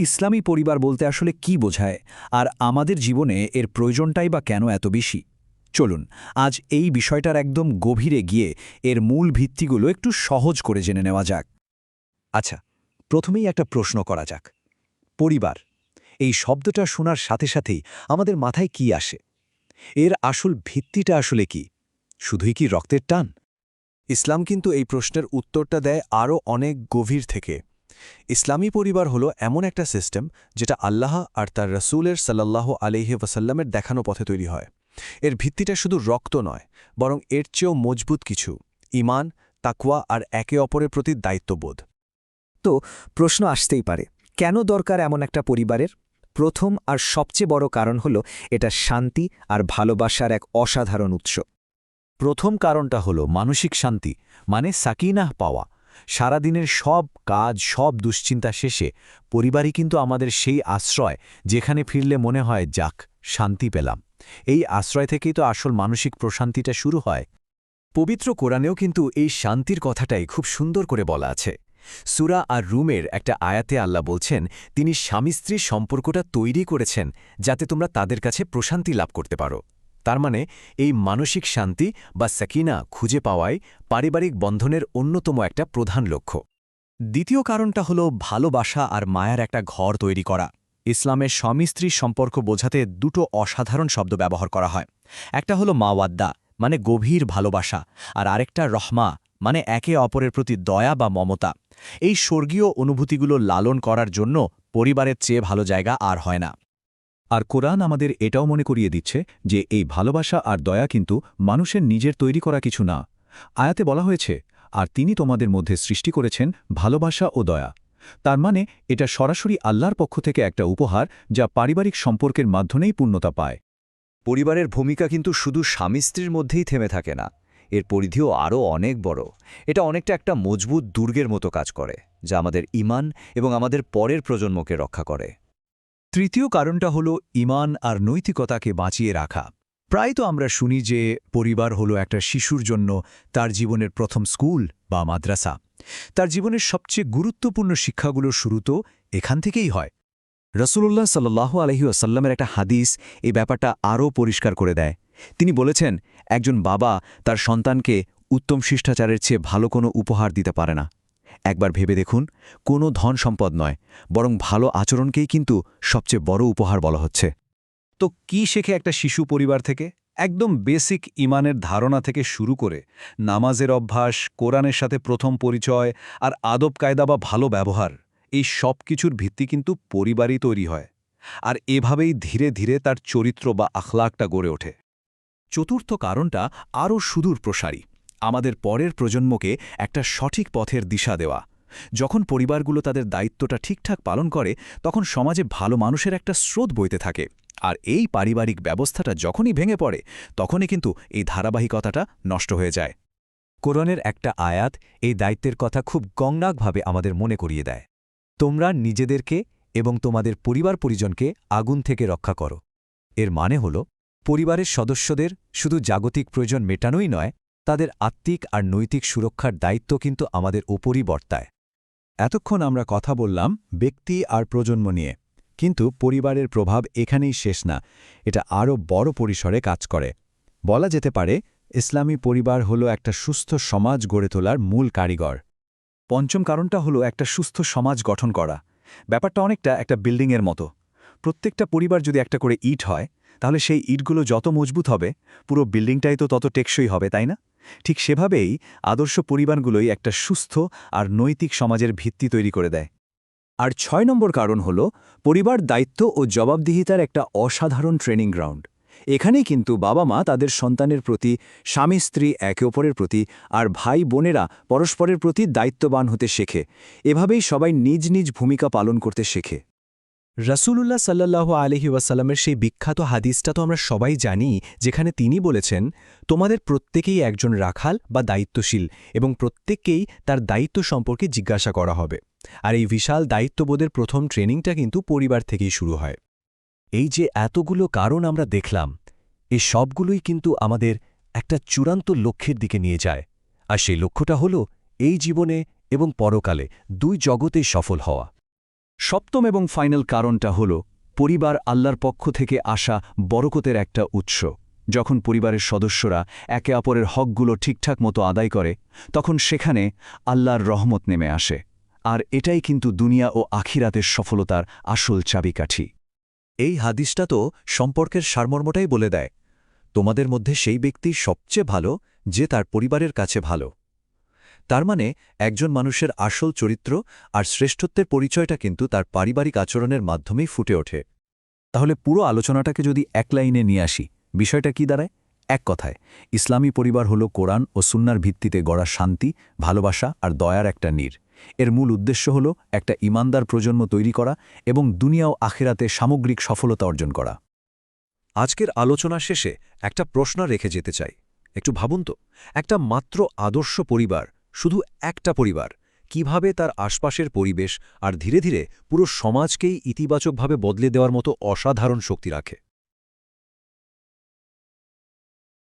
ইসলামী পরিবার বলতে আসলে কি বোঝায়? আর আমাদের জীবনে এর প্রয়োজনটাই বা কেন এত বেশি? চলুন, আজ এই বিষয়টার একদম গভীরে গিয়ে এর মূল ভিত্তিগুলো একটু সহজ করে জেনে নেওয়া যাক। আচ্ছা প্রথমেই একটা প্রশ্ন করা যাক। পরিবার, এই শব্দটা শোনার সাথে সাথেই আমাদের মাথায় কি আসে? এর আসল ভিত্তিটা আসলে কি? শুধুই কি রক্তের টান? ইসলাম কিন্তু এই প্রশ্নের উত্তরটা দেয় আরও অনেক গভীর থেকে। ইসলামী পরিবার হলো এমন একটা সিস্টেম যেটা আল্লাহ আর তার রসুলের সাল্লাহ আলহি ওয়াসাল্লামের দেখানো পথে তৈরি হয়। এর ভিত্তিটা শুধু রক্ত নয়, বরং এর চেয়েও মজবুত কিছু ইমান তাকুয়া আর একে অপরের প্রতি দায়িত্ববোধ। তো প্রশ্ন আসতেই পারে, কেন দরকার এমন একটা পরিবারের? প্রথম আর সবচেয়ে বড় কারণ হল এটা শান্তি আর ভালোবাসার এক অসাধারণ উৎস। প্রথম কারণটা হলো মানসিক শান্তি মানে সাকিনাহ পাওয়া সারাদিনের সব কাজ, সব দুশ্চিন্তা শেষে পরিবারই কিন্তু আমাদের সেই আশ্রয় যেখানে ফিরলে মনে হয়, যাক, শান্তি পেলাম। এই আশ্রয় থেকেই তো আসল মানসিক প্রশান্তিটা শুরু হয়। পবিত্র কোরআনেও কিন্তু এই শান্তির কথাটাই খুব সুন্দর করে বলা আছে। সুরা আর রুমের একটা আয়াতে আল্লাহ বলছেন, তিনি স্বামী স্ত্রীর সম্পর্কটা তৈরি করেছেন যাতে তোমরা তাদের কাছে প্রশান্তি লাভ করতে পারো। তার মানে এই মানসিক শান্তি বা সাকিনা খুঁজে পাওয়াই পারিবারিক বন্ধনের অন্যতম একটা প্রধান লক্ষ্য। দ্বিতীয় কারণটা হল ভালোবাসা আর মায়ার একটা ঘর তৈরি করা। ইসলামের স্বামী সম্পর্ক বোঝাতে দুটো অসাধারণ শব্দ ব্যবহার করা হয়। একটা হলো মাওয়াদ্দা মানে গভীর ভালোবাসা, আর আরেকটা রহমা মানে একে অপরের প্রতি দয়া বা মমতা। এই স্বর্গীয় অনুভূতিগুলো লালন করার জন্য পরিবারের চেয়ে ভালো জায়গা আর হয় না। আর কোরআন আমাদের এটাও মনে করিয়ে দিচ্ছে যে এই ভালোবাসা আর দয়া কিন্তু মানুষের নিজের তৈরি করা কিছু না। আয়াতে বলা হয়েছে, আর তিনি তোমাদের মধ্যে সৃষ্টি করেছেন ভালোবাসা ও দয়া। তার মানে এটা সরাসরি আল্লাহর পক্ষ থেকে একটা উপহার যা পারিবারিক সম্পর্কের মাধ্যমেই পূর্ণতা পায়। পরিবারের ভূমিকা কিন্তু শুধু স্বামী স্ত্রীর মধ্যেই থেমে থাকে না, এর পরিধিও আরও অনেক বড়। এটা অনেকটা একটা মজবুত দুর্গের মতো কাজ করে, যা আমাদের ইমান এবং আমাদের পরের প্রজন্মকে রক্ষা করে। তৃতীয় কারণটা হল ইমান আর নৈতিকতাকে বাঁচিয়ে রাখা। প্রায় তো আমরা শুনি যে, পরিবার হলো একটা শিশুর জন্য তার জীবনের প্রথম স্কুল বা মাদ্রাসা। তার জীবনের সবচেয়ে গুরুত্বপূর্ণ শিক্ষাগুলোর শুরু তো এখান থেকেই হয়। রসুল্লাহ সাল্লাহ আলহি আসাল্লামের একটা হাদিস এই ব্যাপারটা আরও পরিষ্কার করে দেয়। তিনি বলেছেন, একজন বাবা তার সন্তানকে উত্তম শিষ্টাচারের চেয়ে ভালো কোনো উপহার দিতে পারে না। একবার ভেবে দেখুন, কোনো ধন সম্পদ নয়, বরং ভালো আচরণকেই কিন্তু সবচেয়ে বড় উপহার বলা হচ্ছে। তো কি শেখে একটা শিশু পরিবার থেকে? একদম বেসিক ইমানের ধারণা থেকে শুরু করে নামাজের অভ্যাস, কোরআনের সাথে প্রথম পরিচয় আর আদব কায়দা বা ভালো ব্যবহার, এই সব কিছুর ভিত্তি কিন্তু পরিবারই তৈরি হয়। আর এভাবেই ধীরে ধীরে তার চরিত্র বা আখলাকটা গড়ে ওঠে। চতুর্থ কারণটা আরও সুদূর প্রসারী আমাদের পরের প্রজন্মকে একটা সঠিক পথের দিশা দেওয়া। যখন পরিবারগুলো তাদের দায়িত্বটা ঠিকঠাক পালন করে, তখন সমাজে ভালো মানুষের একটা স্রোত বইতে থাকে। আর এই পারিবারিক ব্যবস্থাটা যখনই ভেঙে পড়ে, তখনই কিন্তু এই ধারাবাহিকতাটা নষ্ট হয়ে যায়। কোরআনের একটা আয়াত এই দায়িত্বের কথা খুব গঙ্গাকভাবে আমাদের মনে করিয়ে দেয়। তোমরা নিজেদেরকে এবং তোমাদের পরিবার পরিজনকে আগুন থেকে রক্ষা করো। এর মানে হল, পরিবারের সদস্যদের শুধু জাগতিক প্রয়োজন মেটানোই নয় তাদের আত্মিক আর নৈতিক সুরক্ষার দায়িত্ব কিন্তু আমাদের ওপরই বর্তায়। এতক্ষণ আমরা কথা বললাম ব্যক্তি আর প্রজন্ম নিয়ে, কিন্তু পরিবারের প্রভাব এখানেই শেষ না, এটা আরও বড় পরিসরে কাজ করে। বলা যেতে পারে, ইসলামী পরিবার হলো একটা সুস্থ সমাজ গড়ে তোলার মূল কারিগর। পঞ্চম কারণটা হলো একটা সুস্থ সমাজ গঠন করা। ব্যাপারটা অনেকটা একটা বিল্ডিংয়ের মতো। প্রত্যেকটা পরিবার যদি একটা করে ইট হয়, তাহলে সেই ইটগুলো যত মজবুত হবে, পুরো বিল্ডিংটাই তো তত টেকসই হবে, তাই না? ঠিক সেভাবেই আদর্শ পরিবারগুলোই একটা সুস্থ আর নৈতিক সমাজের ভিত্তি তৈরি করে দেয়। আর ছয় নম্বর কারণ হল, পরিবার দায়িত্ব ও জবাবদিহিতার একটা অসাধারণ ট্রেনিং গ্রাউন্ড। এখানেই কিন্তু বাবা মা তাদের সন্তানের প্রতি স্বামী স্ত্রী একে অপরের প্রতি আর ভাই বোনেরা পরস্পরের প্রতি দায়িত্ববান হতে শেখে। এভাবেই সবাই নিজ নিজ ভূমিকা পালন করতে শেখে। রসুলুল্লাহ সাল্লাহ আলহি ওয়াসাল্লামের সেই বিখ্যাত হাদিসটা তো আমরা সবাই জানি, যেখানে তিনি বলেছেন, তোমাদের প্রত্যেকেই একজন রাখাল বা দায়িত্বশীল এবং প্রত্যেককেই তার দায়িত্ব সম্পর্কে জিজ্ঞাসা করা হবে। আর এই বিশাল দায়িত্ববোধের প্রথম ট্রেনিংটা কিন্তু পরিবার থেকেই শুরু হয়। এই যে এতগুলো কারণ আমরা দেখলাম, এ সবগুলোই কিন্তু আমাদের একটা চূড়ান্ত লক্ষ্যের দিকে নিয়ে যায়। আর সেই লক্ষ্যটা হল, এই জীবনে এবং পরকালে দুই জগতেই সফল হওয়া। সপ্তম এবং ফাইনাল কারণটা হল পরিবার আল্লাহর পক্ষ থেকে আসা বরকতের একটা উৎস। যখন পরিবারের সদস্যরা একে অপরের হকগুলো ঠিকঠাক মতো আদায় করে, তখন সেখানে আল্লাহর রহমত নেমে আসে। আর এটাই কিন্তু দুনিয়া ও আখিরাতের সফলতার আসল চাবিকাঠি। এই হাদিসটা তো সম্পর্কের সারমর্মটাই বলে দেয়। তোমাদের মধ্যে সেই ব্যক্তি সবচেয়ে ভালো যে তার পরিবারের কাছে ভালো। তার মানে একজন মানুষের আসল চরিত্র আর শ্রেষ্ঠত্বের পরিচয়টা কিন্তু তার পারিবারিক আচরণের মাধ্যমেই ফুটে ওঠে। তাহলে পুরো আলোচনাটাকে যদি এক লাইনে নিয়ে আসি, বিষয়টা কি দাঁড়ায়? এক কথায়, ইসলামী পরিবার হল কোরআন ও সুন্নার ভিত্তিতে গড়া শান্তি, ভালোবাসা আর দয়ার একটা নীর। এর মূল উদ্দেশ্য হল একটা ইমানদার প্রজন্ম তৈরি করা এবং দুনিয়া ও আখেরাতে সামগ্রিক সফলতা অর্জন করা। আজকের আলোচনা শেষে একটা প্রশ্ন রেখে যেতে চাই। একটু ভাবুন তো, একটা মাত্র আদর্শ পরিবার শুধু একটা পরিবার, কীভাবে তার আশপাশের পরিবেশ আর ধীরে ধীরে পুরো সমাজকেই ইতিবাচকভাবে বদলে দেওয়ার মতো অসাধারণ শক্তি রাখে।